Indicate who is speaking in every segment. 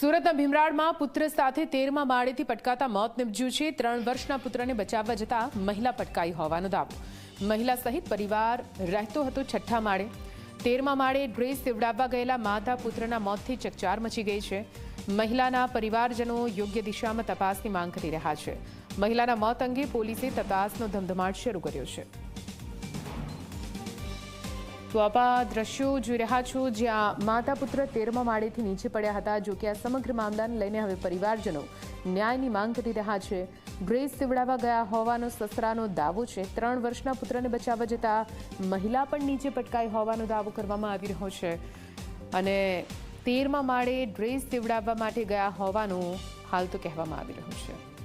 Speaker 1: સુરતના ભીમરાડમાં પુત્ર સાથે તેરમા માળેથી પટકાતા મોત નિપજ્યું છે. ત્રણ વર્ષના પુત્રને બચાવવા જતા મહિલા પટકાઈ હોવાનો દાવો. મહિલા સહિત પરિવાર રહેતો હતો છઠ્ઠા માળે. તેરમા માળે ડ્રેસ સીવડાવવા ગયેલા માતા પુત્રના મોતથી ચકચાર મચી ગઈ છે. મહિલાના પરિવારજનો યોગ્ય દિશામાં તપાસની માંગ કરી રહ્યા છે. મહિલાના મોત અંગે પોલીસે તપાસનો ધમધમાટ શરૂ કર્યો છે. તો આપ દ્રશ્યો જોઈ રહ્યા છો, જ્યાં માતા પુત્ર તેરમા માળેથી નીચે પડ્યા હતા, જો કે આ સમગ્ર મામલાને લઈને હવે પરિવારજનો ન્યાયની માંગ કરી રહ્યા છે. ડ્રેસ સીવડાવવા ગયા હોવાનો સસરાનો દાવો છે. ત્રણ વર્ષના પુત્રને બચાવવા જતા મહિલા પણ નીચે પટકાઈ હોવાનો દાવો કરવામાં આવી રહ્યો છે. અને તેરમા માળે ડ્રેસ સીવડાવવા માટે ગયા હોવાનું હાલ તો કહેવામાં આવી રહ્યું છે.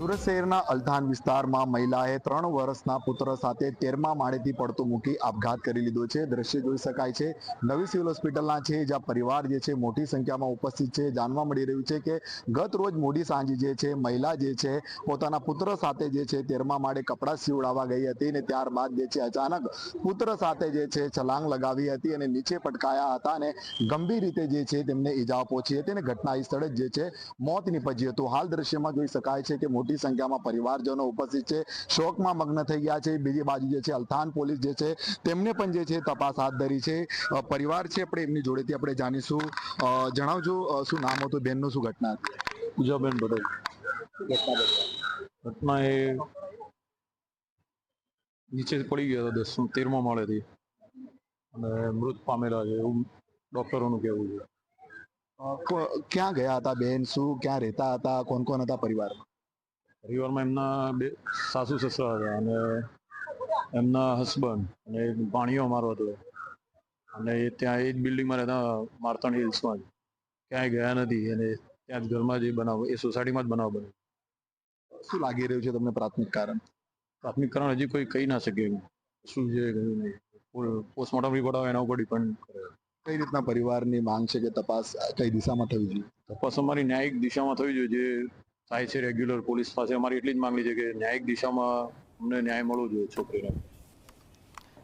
Speaker 2: સુરત શહેરના અલધાન વિસ્તારમાં મહિલાએ ત્રણ વર્ષના પુત્ર સાથે તેરમા માળેથી પડતું મૂકી આપઘાત કરી લીધો છે. દ્રશ્ય જોઈ શકાય છે, નવી સિવિલ હોસ્પિટલના છે, જ્યાં પરિવાર જે છે મોટી સંખ્યામાં ઉપસ્થિત છે. જાણવા મળી રહ્યું છે કે ગત રોજ મોડી સાંજે જે છે મહિલા જે છે પોતાના પુત્ર સાથે જે છે તેરમા માળે કપડાં સીવડાવવા ગઈ હતી અને ત્યારબાદ જે છે અચાનક પુત્ર સાથે જે છે છલાંગ લગાવી હતી અને નીચે પટકાયા હતા અને ગંભીર રીતે જે છે તેમને ઈજાઓ પહોંચી હતી અને ઘટના સ્થળે જ છે મોત નીપજ્યું હતું. હાલ દ્રશ્યમાં જોઈ શકાય છે કે મોટી સંખ્યામાં પરિવારજનો ઉપસ્થિત છે. શોકમાં મગ્ન થઈ ગયા છે. બીજી બાજુ જે છે અલથાન પોલીસ જે છે તેમને પણ જે છે તપાસ હાથ ધરી છે. પરિવાર છે આપણે એમની જોડેથી આપણે જાણીશું. જણાવજો શું નામ હતું બેનનું શું ઘટના હતી?
Speaker 3: પૂજાબેન પટેલ. ઘટના એ નીચે પડી ગયા હતા દસ તેરમા માળેથી. અને મૃત પામેલા છે એવું ડોક્ટરોનું કહેવું છે.
Speaker 2: ક્યાં ગયા હતા બેન શું ક્યાં રહેતા હતા કોણ કોણ હતા પરિવારમાં?
Speaker 3: પરિવારમાં એમના બે સાસુ સસરા હતા અને એમના હસબન્ડ અને એક ભાણિયો અમારો હતો. અને એ ત્યાં એ જ બિલ્ડિંગમાં રહેતા મારતણ હિલ્સમાં જ. ક્યાંય ગયા નથી અને ત્યાં જ ઘરમાં જે બનાવ એ સોસાયટીમાં જ બનાવ બન્યો.
Speaker 2: શું લાગી રહ્યું છે તમને પ્રાથમિક કારણ?
Speaker 3: પ્રાથમિક કારણ હજી કોઈ કહી ના શકે શું છે કહ્યું નહીં. પોસ્ટમોર્ટમ રિપોર્ટ આવે એના ઉપર ડિપેન્ડ કરે.
Speaker 2: કઈ રીતના પરિવારની માંગ છે કે તપાસ કઈ દિશામાં થવી જોઈએ?
Speaker 3: તપાસ અમારી ન્યાયિક દિશામાં થવી જોઈએ જે થાય છે રેગ્યુલર પોલીસ પાસે. અમારી એટલી જ માંગણી છે કે ન્યાયિક દિશામાં અમને ન્યાય મળવો જોઈએ છોકરીને